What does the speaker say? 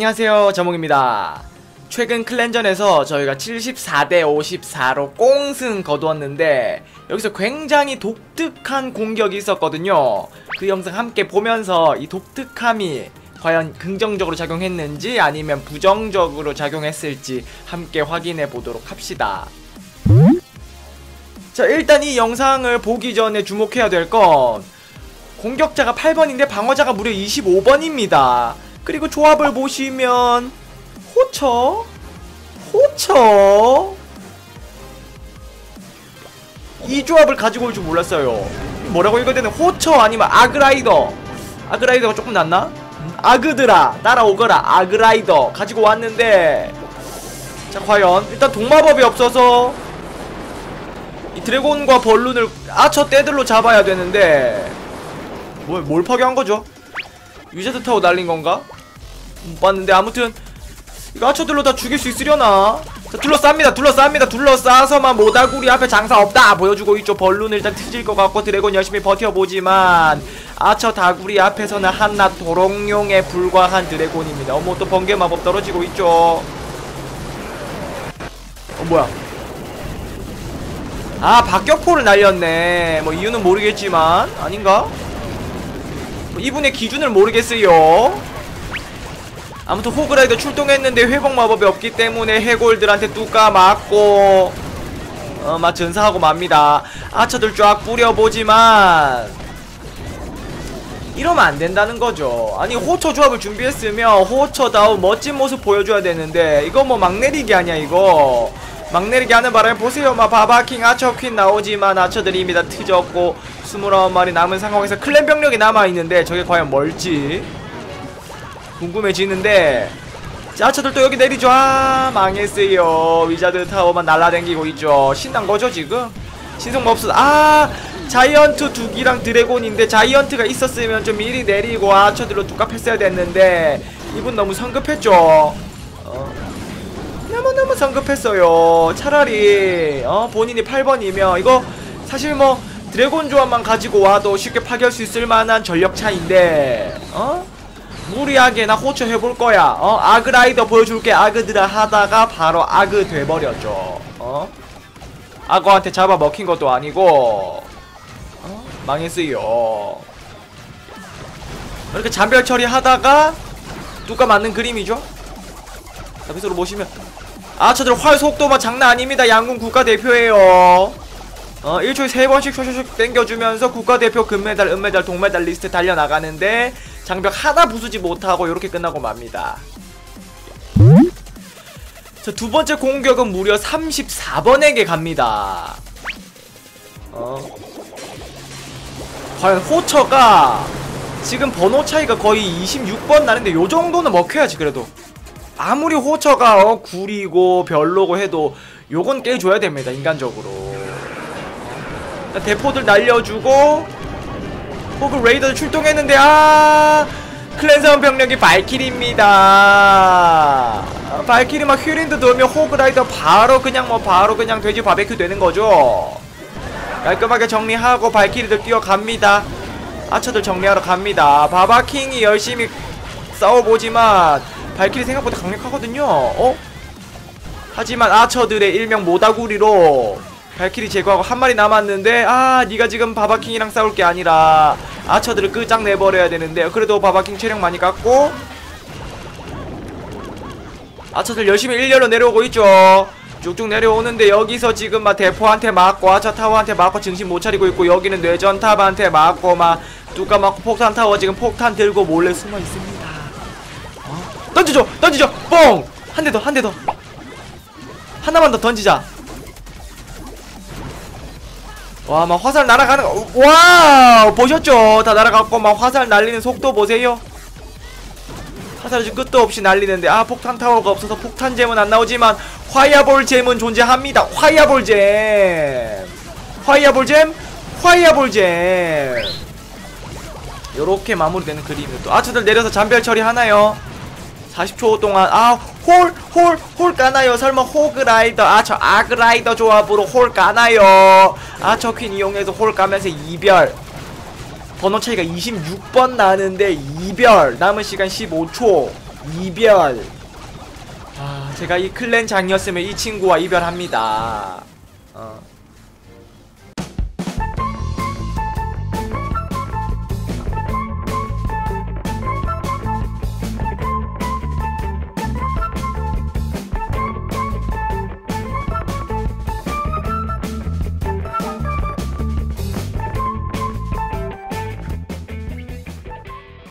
안녕하세요. 저몽입니다. 최근 클랜전에서 저희가 74대 54로 꽁승 거두었는데 여기서 굉장히 독특한 공격이 있었거든요. 그 영상 함께 보면서 이 독특함이 과연 긍정적으로 작용했는지 아니면 부정적으로 작용했을지 함께 확인해 보도록 합시다. 자 일단 이 영상을 보기 전에 주목해야 될 건 공격자가 8번인데 방어자가 무려 25번입니다 그리고 조합을 보시면 호처 호처 이 조합을 가지고 올 줄 몰랐어요 뭐라고 읽어야 되는 호처 아니면 아그라이더 아그라이더가 조금 낫나? 음, 아그드라 따라오거라 아그라이더 가지고 왔는데 자 과연 일단 동마법이 없어서 이 드래곤과 벌룬을 아처 떼들로 잡아야 되는데 뭘, 뭘 파괴한 거죠? 유제드 타고 날린 건가? 못 봤는데 아무튼 이거 아처들로 다 죽일 수 있으려나? 자 둘러쌉니다 둘러쌉니다 둘러싸서만 모다구리 앞에 장사 없다! 보여주고 있죠. 벌룬 일단 트질 것 같고 드래곤 열심히 버텨보지만 아처 다구리 앞에서는 한낱 도롱뇽에 불과한 드래곤입니다. 어머 또 번개 마법 떨어지고 있죠. 어 뭐야? 아 박격포를 날렸네. 뭐 이유는 모르겠지만 아닌가? 뭐 이분의 기준을 모르겠어요 아무튼 호그라이더 출동했는데 회복 마법이 없기 때문에 해골들한테 뚜까 맞고 어 막 전사하고 맙니다. 아처들 쫙 뿌려보지만 이러면 안 된다는 거죠. 아니 호처 조합을 준비했으면 호처다운 멋진 모습 보여줘야 되는데 이거 뭐 막내리기 아니야 이거? 막내리기 하는 바람에 보세요. 막 바바킹 아처퀸 나오지만 아처들이 이미 다 트졌고 29마리 남은 상황에서 클랜 병력이 남아있는데 저게 과연 뭘지 궁금해지는데 짜처들 또 여기 내리죠. 아 망했어요. 위자드 타워만 날라댕기고 있죠. 신난거죠 지금? 신속 없어 아 자이언트 두기랑 드래곤인데 자이언트가 있었으면 좀 미리 내리고 아처들로 뚝갑했어야 됐는데 이분 너무 성급했죠. 어. 너무너무 성급했어요. 차라리 어 본인이 8번이면 이거 사실 뭐 드래곤 조합만 가지고 와도 쉽게 파괴할 수 있을 만한 전력 차인데 어? 무리하게 나 호처 해볼 거야. 어? 아그라이더 보여줄게. 아그드라 하다가 바로 아그 돼버렸죠. 어? 악어한테 잡아 먹힌 것도 아니고. 어? 망했어요. 이렇게 잔별 처리하다가 누가 맞는 그림이죠? 자 밑으로 보시면 아 저들 활 속도만 장난 아닙니다. 양궁 국가대표예요. 어 1초에 3번씩 ሾ쇼쇼 땡겨주면서 국가대표 금메달 은메달 동메달 리스트 달려나가는데 장벽 하나 부수지 못하고 이렇게 끝나고 맙니다. 자 두번째 공격은 무려 34번에게 갑니다. 어. 과연 호처가 지금 번호 차이가 거의 26번 나는데 요정도는 먹혀야지 그래도. 아무리 호처가 어, 구리고 별로고 해도 요건 깨줘야 됩니다 인간적으로. 대포들 날려주고 호그 레이더 출동했는데 아 클랜선 병력이 발키리입니다. 아, 발키리 막 휘린드 넣으면 호그 라이더 바로 그냥 뭐 바로 그냥 돼지 바베큐 되는 거죠. 깔끔하게 정리하고 발키리들 뛰어갑니다. 아처들 정리하러 갑니다. 바바킹이 열심히 싸워보지만 발키리 생각보다 강력하거든요. 어? 하지만 아처들의 일명 모다구리로 발키리 제거하고 한 마리 남았는데 아 니가 지금 바바킹이랑 싸울 게 아니라 아처들을 끄장내버려야 되는데 그래도 바바킹 체력 많이 깎고 아처들 열심히 일렬로 내려오고 있죠. 쭉쭉 내려오는데 여기서 지금 막 대포한테 맞고 아처 타워한테 맞고 정신 못 차리고 있고 여기는 뇌전탑한테 맞고 막 뚜까 맞고 폭탄 타워 지금 폭탄 들고 몰래 숨어 있습니다. 어? 던지죠! 던지죠! 뽕! 한 대 더 한 대 더. 하나만 더 던지자 와, 막 화살 날아가는 거, 와, 보셨죠? 다 날아갔고, 막 화살 날리는 속도 보세요. 화살이 지금 끝도 없이 날리는데, 아, 폭탄 타워가 없어서 폭탄 잼은 안 나오지만, 화이어볼 잼은 존재합니다. 화이어볼 잼. 화이어볼 잼, 화이어볼 잼. 요렇게 마무리되는 그림이에요. 또 아츠들 내려서 잠별 처리 하나요? 40초 동안 아 홀 홀홀 까나요? 설마 호그라이더 아 저 아그라이더 조합으로 홀 까나요? 아 저 퀸 이용해서 홀 까면서 이별. 번호 차이가 26번 나는데 이별. 남은 시간 15초. 이별. 아 제가 이 클랜 장이었으면 이 친구와 이별합니다. 어